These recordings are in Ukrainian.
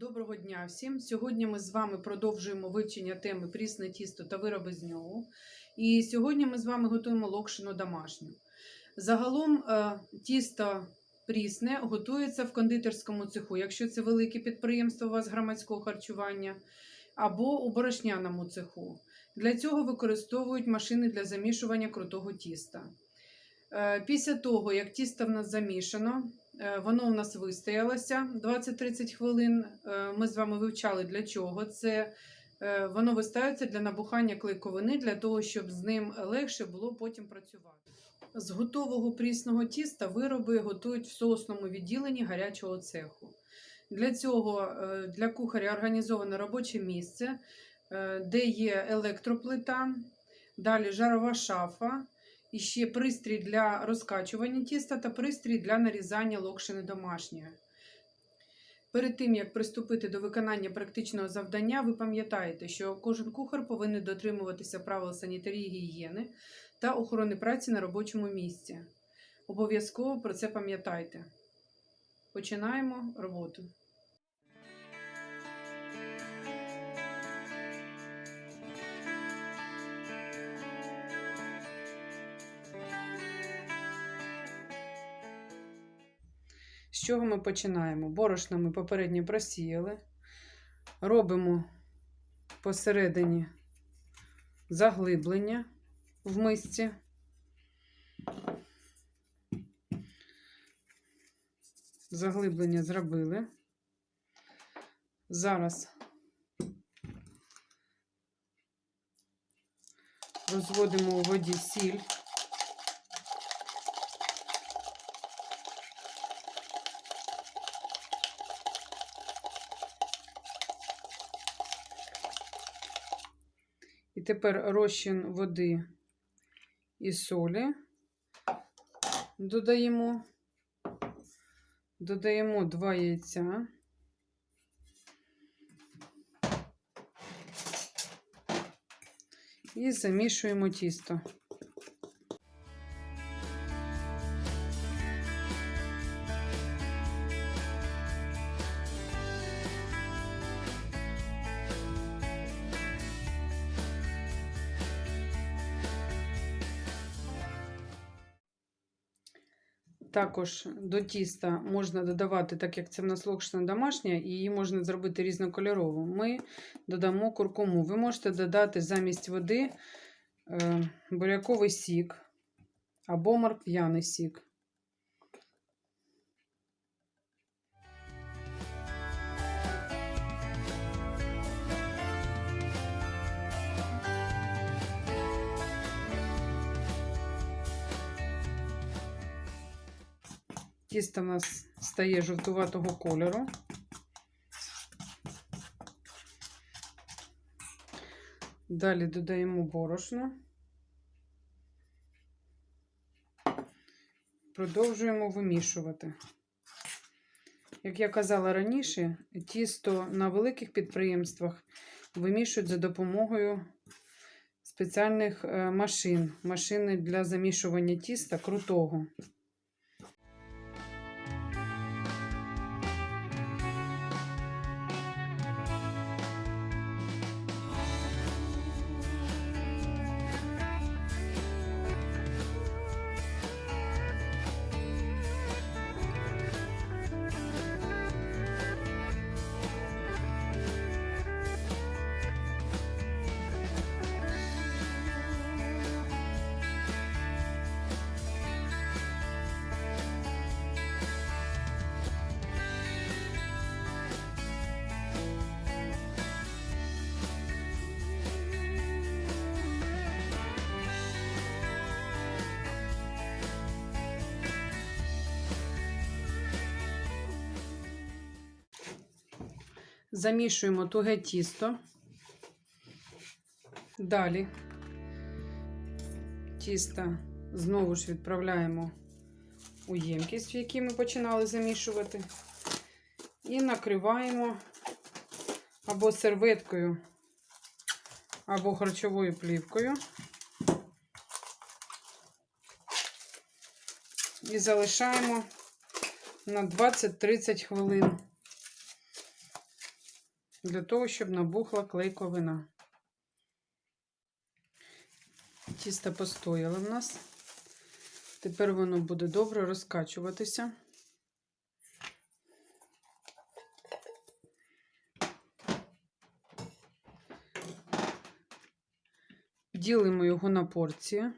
Доброго дня всім! Сьогодні ми з вами продовжуємо вивчення теми прісне тісто та вироби з нього. І сьогодні ми з вами готуємо локшину домашню. Загалом е, тісто прісне готується в кондитерському цеху, якщо це велике підприємство у вас громадського харчування, або у борошняному цеху. Для цього використовують машини для замішування крутого тіста. Е, Після того, як тісто в нас замішано, Воно у нас вистоялося 20-30 хвилин. Е, Ми з вами вивчали для чого. Це е, воно вистоюється для набухання клейковини, для того, щоб з ним легше було потім працювати. З готового прісного тіста вироби готують в соусному відділенні гарячого цеху. Для цього е, для кухаря організоване робоче місце, е, де є електроплита, далі жарова шафа. І ще пристрій для розкачування тіста та пристрій для нарізання локшини домашньої. Перед тим, як приступити до виконання практичного завдання, ви пам'ятаєте, що кожен кухар повинен дотримуватися правил санітарії гігієни та охорони праці на робочому місці. Обов'язково про це пам'ятайте. Починаємо роботу. З чого ми починаємо? Борошно ми попередньо просіяли. Робимо посередині заглиблення в мисці. Заглиблення зробили. Зараз розводимо у воді сіль. Тепер розчин води і солі додаємо, додаємо два яйця. І замішуємо тісто. Також до тіста можна додавати, так як це в нас локшина домашня, і її можна зробити різнокольорову. Ми додамо куркуму. Ви можете додати замість води е, буряковий сік або морквяний сік. Тісто в нас стає жовтуватого кольору. Далі додаємо борошно. Продовжуємо вимішувати. Як я казала раніше, тісто на великих підприємствах вимішують за допомогою спеціальних е, машин. Машини для замішування тіста крутого. Замішуємо туге тісто. Далі тісто знову ж відправляємо у ємкість, в якій ми починали замішувати, і накриваємо або серветкою, або харчовою плівкою. І залишаємо на 20-30 хвилин. Для того, щоб набухла клейковина. Тісто постояло в нас. Тепер воно буде добре розкачуватися. Ділимо його на порції.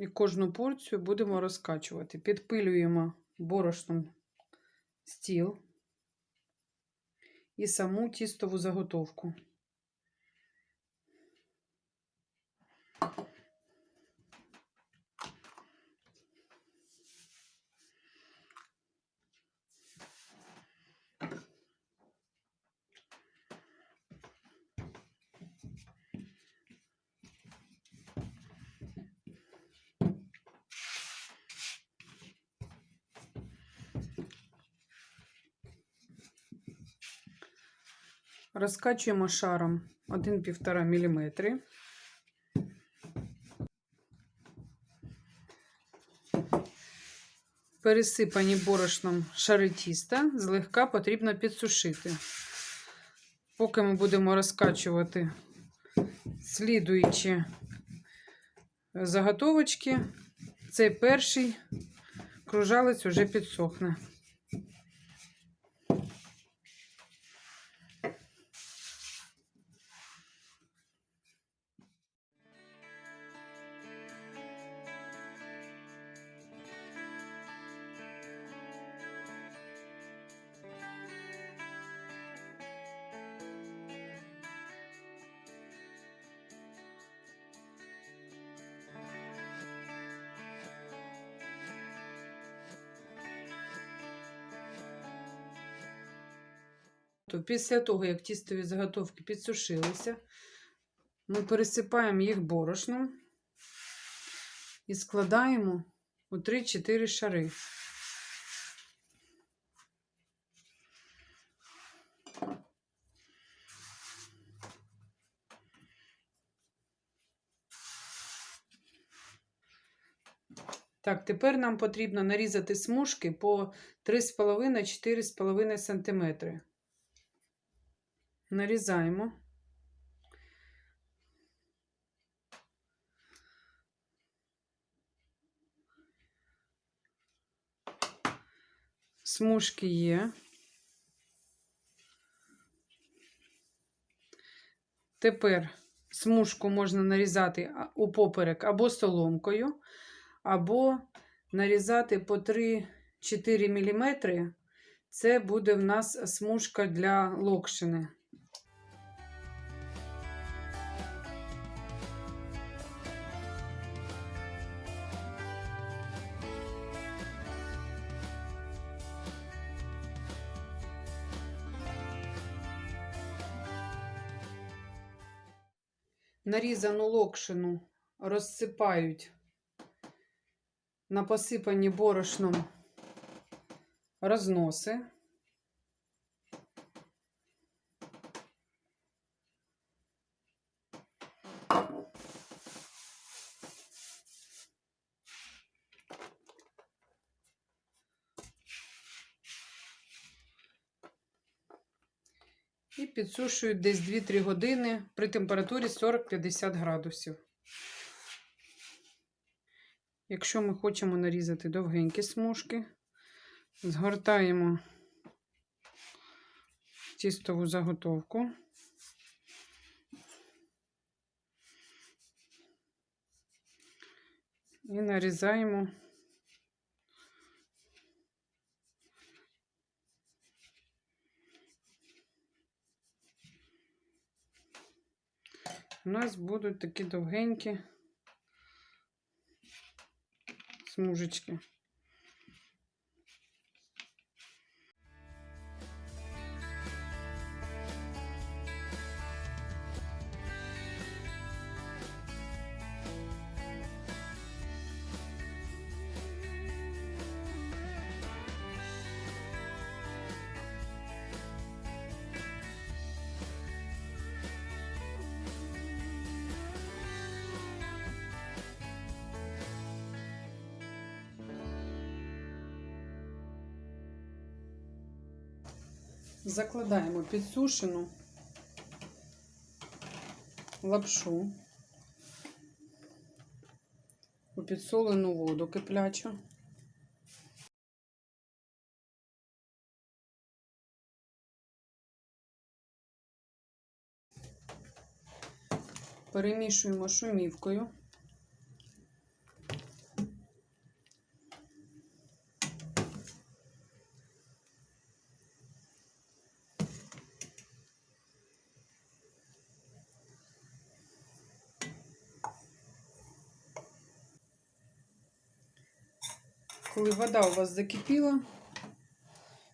І кожну порцію будемо розкачувати. Підпилюємо борошном стіл і саму тістову заготовку. Розкачуємо шаром 1-1,5 мм. Пересипані борошном шари тіста злегка потрібно підсушити. Поки ми будемо розкачувати слідуючі заготовочки, цей перший кружалець вже підсохне. То після того, як тістові заготовки підсушилися, ми пересипаємо їх борошном і складаємо у 3-4 шари. Так, тепер нам потрібно нарізати смужки по 3,5-4,5 см. Нарізаємо. Смужки є. Тепер смужку можна нарізати упоперек або соломкою, або нарізати по 3-4 мм. Це буде в нас смужка для локшини. Нарізану локшину розсипають на посипані борошном розноси. Підсушують десь 2-3 години при температурі 40-50 градусів. Якщо ми хочемо нарізати довгенькі смужки, згортаємо тістову заготовку. І нарізаємо У нас будуть такі довгенькі смужечки. Закладаємо підсушену лапшу у підсолену воду киплячу. Перемішуємо шумівкою. Коли вода у вас закипіла,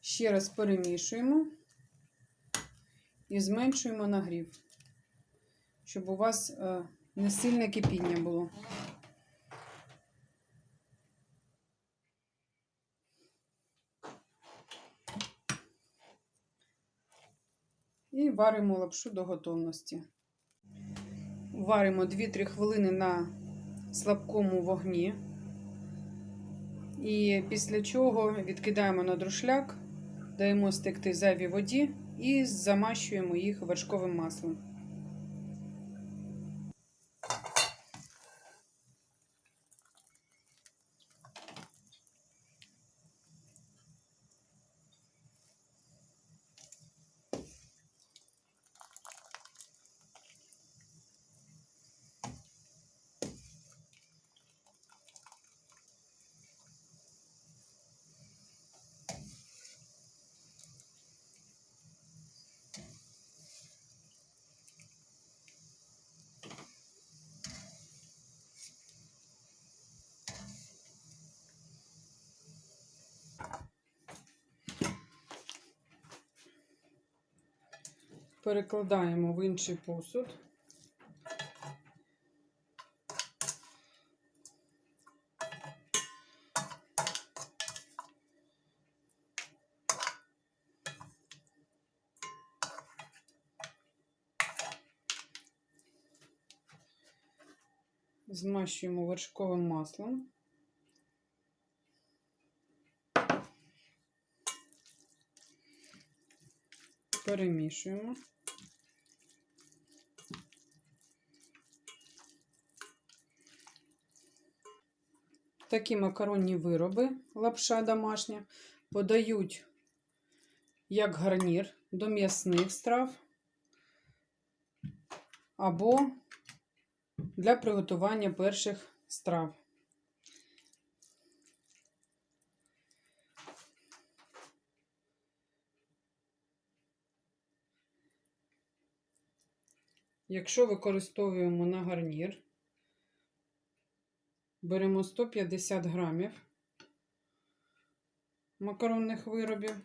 ще раз перемішуємо і зменшуємо нагрів, щоб у вас е, не сильне кипіння було. І варимо лапшу до готовності. Варимо 2-3 хвилини на слабкому вогні. І після чого відкидаємо на друшляк, даємо стекти зайві воді і замащуємо їх вершковим маслом. Перекладаємо в інший посуд. Змащуємо вершковим маслом. Перемішуємо. Такі макаронні вироби, лапша домашня, подають як гарнір до м'ясних страв або для приготування перших страв. Якщо використовуємо на гарнір, беремо 150 грамів макаронних виробів,